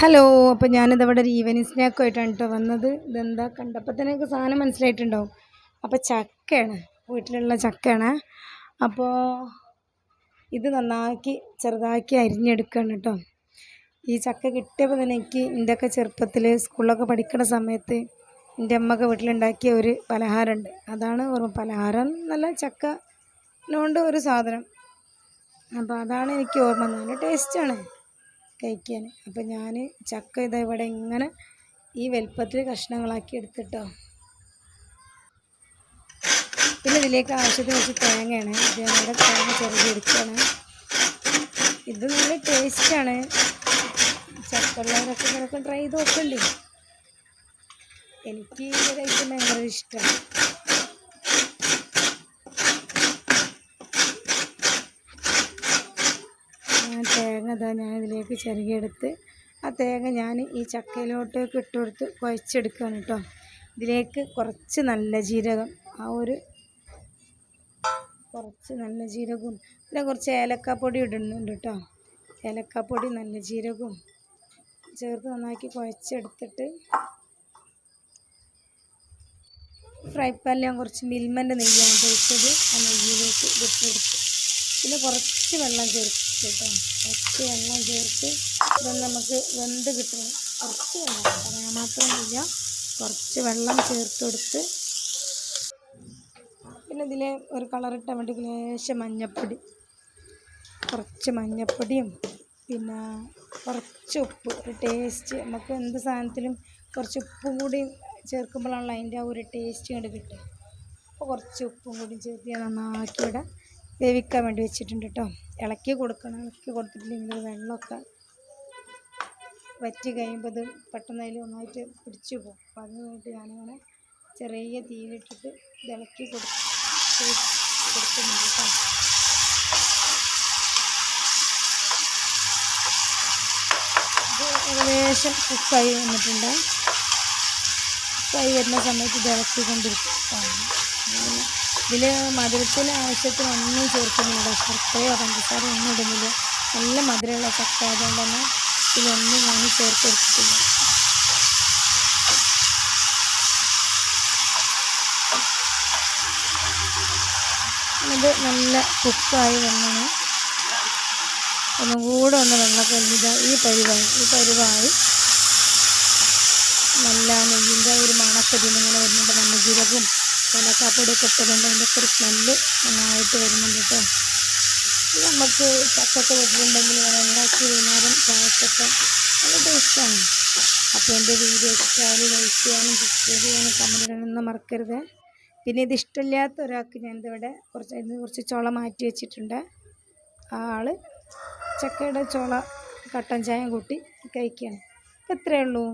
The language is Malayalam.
ഹലോ അപ്പോൾ ഞാനിതവിടെ ഒരു ഈവനിങ് സ്നാക്കുമായിട്ടാണ് കേട്ടോ വന്നത്. ഇതെന്താ കണ്ടപ്പോൾ തന്നെ എനിക്ക് സാധനം മനസ്സിലായിട്ടുണ്ടാവും. അപ്പോൾ ചക്കയാണ് വീട്ടിലുള്ള ചക്കയാണ്. അപ്പോൾ ഇത് നന്നാക്കി ചെറുതാക്കി അരിഞ്ഞെടുക്കുകയാണ് കേട്ടോ ഈ ചക്ക കിട്ടിയപ്പോൾ തന്നെ എനിക്ക് എന്റെയൊക്കെ ചെറുപ്പത്തിൽ സ്കൂളിലൊക്കെ പഠിക്കുന്ന സമയത്ത് എന്റെ അമ്മയൊക്കെ വീട്ടിലുണ്ടാക്കിയ ഒരു പലഹാരമുണ്ട്. അതാണ് ഓർമ്മ പലഹാരം നല്ല ചക്ക കൊണ്ട് ഒരു സാധനം. അപ്പോൾ അതാണ് എനിക്ക് ഓർമ്മ. നല്ല ടേസ്റ്റാണ് കഴിക്കാൻ അപ്പോൾ ഞാൻ ചക്ക ഇതാ ഇവിടെ ഇങ്ങനെ ഈ വലുപ്പത്തിൽ കഷ്ണങ്ങളാക്കി എടുത്തിട്ടോ. പിന്നെ ഇതിലേക്ക് ആവശ്യത്തിന് വെച്ച് തേങ്ങയാണ്. ഇത് നമ്മുടെ തേങ്ങ ചെറുതെടുക്കുകയാണ് ഇത് നല്ല ടേസ്റ്റാണ് ചക്കുള്ളവരൊക്കെ ഇങ്ങനെയൊക്കെ ട്രൈ ചെയ്ത് നോക്കണ്ടേ? എനിക്ക് ഈ ഒരു ഭയങ്കര ഇഷ്ടമാണ് ഞാൻ തേങ്ങ ഇതാ ഞാൻ ഇതിലേക്ക് ചെറുകിയെടുത്ത് ആ തേങ്ങ ഞാൻ ഈ ചക്കയിലോട്ടേക്ക് ഇട്ട് കുഴച്ചെടുക്കുകയാണ് കേട്ടോ. ഇതിലേക്ക് കുറച്ച് നല്ല ജീരകം ആ ഒരു കുറച്ച് നല്ല ജീരകവും പിന്നെ കുറച്ച് ഏലക്കാപ്പൊടി ഇടുന്നുണ്ട് കേട്ടോ. ഏലക്കാപ്പൊടി നല്ല ജീരകവും ചേർത്ത് നന്നാക്കി കുഴച്ചെടുത്തിട്ട് ഫ്രൈ പാനിൽ ഞാൻ കുറച്ച് മിൽമന്റെ നെയ്യാണ് കഴിച്ചത് ആ നെയ്യിലേക്ക് ഇട്ടെടുത്ത് പിന്നെ കുറച്ച് വെള്ളം ചേർത്ത് കേട്ടോ. കുറച്ച് വെള്ളം ചേർത്ത് ഇതൊന്ന് നമുക്ക് വെന്ത് കിട്ടണം. കുറച്ച് വെള്ളം പറയാൻ മാത്രമൊന്നുമില്ല കുറച്ച് വെള്ളം ചേർത്ത് കൊടുത്ത് പിന്നെ ഇതിൽ ഒരു കളറിട്ടാൻ വേണ്ടി ലേശം മഞ്ഞപ്പൊടി. കുറച്ച് മഞ്ഞപ്പൊടിയും പിന്നെ കുറച്ച് ഉപ്പ്. ഒരു ടേസ്റ്റ് നമുക്ക് എന്ത് സാധനത്തിലും കുറച്ച് ഉപ്പും കൂടി ചേർക്കുമ്പോഴാണല്ലോ അതിന്റെ ആ ഒരു ടേസ്റ്റ് കണ്ട് കിട്ടുക. അപ്പോൾ കുറച്ച് ഉപ്പും കൂടി ചേർത്ത് ഞാൻ നന്നാക്കി വേവിക്കാൻ വേണ്ടി വെച്ചിട്ടുണ്ട് കേട്ടോ ഇളക്കി കൊടുക്കണം. ഇളക്കി കൊടുത്തിട്ടില്ലെങ്കിൽ വെള്ളമൊക്കെ വറ്റി കഴിയുമ്പോൾ ഇത് പെട്ടെന്ന് അതിൽ ഒന്നായിട്ട് പിടിച്ചു പോകും. അപ്പോൾ അതിന് വേണ്ടി ഞാനിങ്ങനെ ചെറിയ തീയിലിട്ടിട്ട് ഇത് ഇളക്കി കൊടുക്കും കൊടുക്കുന്നുണ്ട് കേട്ടോ ഇത് ഏകദേശം കുക്കായി വന്നിട്ടുണ്ട്. കുക്കായി വരുന്ന സമയത്ത് ഇത് ഇളക്കിക്കൊണ്ടിരിക്കും. ഇതിൽ മധുരത്തിന് ആവശ്യത്തിന് ഒന്നും ചേർക്കുന്നില്ല. ശർക്കരയോ പഞ്ചസാരയോ ഒന്നും ഇടുന്നില്ല. നല്ല മധുരമുള്ള ചക്ക. ആയതുകൊണ്ട് തന്നെ ഇതിലൊന്നും ഞാൻ ചേർത്തെടുത്തിട്ടില്ല. ഇത് നല്ല കുക്കായി വന്നാണ്. ഒന്നും കൂടെ ഒന്ന് വെള്ളമൊക്കെ ഇതാ ഈ പരിവായി ഈ പരിവായി. നല്ല നെയ്യിന്റെ ഒരു മണക്കെ ഇങ്ങനെ വരുന്നുണ്ട്. നല്ല ജീരകവും ഏലക്കാപ്പൊടിയൊക്കെ ഇട്ടതുകൊണ്ട് അതിന്റെ ഒരു സ്മെല്ല് നന്നായിട്ട് വരുന്നുണ്ട് കേട്ടോ. നമുക്ക് ചക്കൊക്കെ വെച്ചിട്ടുണ്ടെങ്കിൽ ഉണ്ടാക്കി വൈകുന്നേരം ചായക്കൊക്കെ നല്ല ടേസ്റ്റാണ്. അപ്പോൾ എന്റെ വീഡിയോ ഇഷ്ടമായാലും ലൈക്ക് ചെയ്യാനും സബ്സ്ക്രൈബ് ചെയ്യാനും കമന്റ് ഇടാനൊന്നും മറക്കരുത്. പിന്നെ ഇത് ഇഷ്ടമില്ലാത്ത ഒരാൾക്ക് ഞാൻ ഇതിവിടെ കുറച്ച് ഇതിന് കുറച്ച് ചോള മാറ്റി വെച്ചിട്ടുണ്ട്. ആ ആൾ ചക്കയുടെ ചോള കട്ടൻ ചായയും കൂട്ടി കഴിക്കുകയാണ്. ഇത്രയേ ഉള്ളൂ.